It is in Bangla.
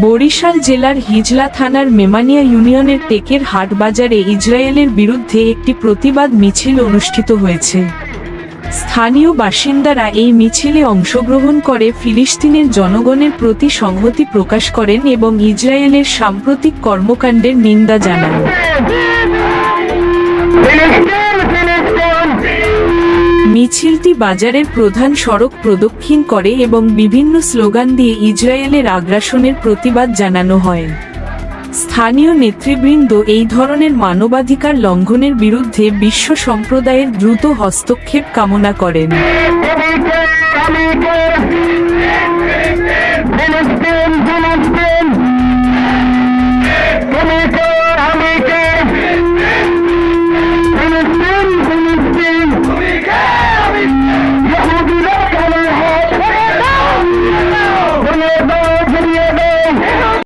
বরিশাল জেলার হিজলা থানার মেমানিয়া ইউনিয়নের টেকের হাট বাজারে ইসরায়েলের বিরুদ্ধে একটি প্রতিবাদ মিছিল অনুষ্ঠিত হয়েছে। স্থানীয় বাসিন্দারা এই মিছিলে অংশগ্রহণ করে ফিলিস্তিনের জনগণের প্রতি সংহতি প্রকাশ করেন এবং ইসরায়েলের সাম্প্রতিক কর্মকাণ্ডের নিন্দা জানান। মিছিলটি বাজারের প্রধান সড়ক প্রদক্ষিণ করে এবং বিভিন্ন স্লোগান দিয়ে ইসরায়েলের আগ্রাসনের প্রতিবাদ জানানো হয়। স্থানীয় নেতৃবৃন্দ এই ধরনের মানবাধিকার লঙ্ঘনের বিরুদ্ধে বিশ্ব সম্প্রদায়ের দ্রুত হস্তক্ষেপ কামনা করেন।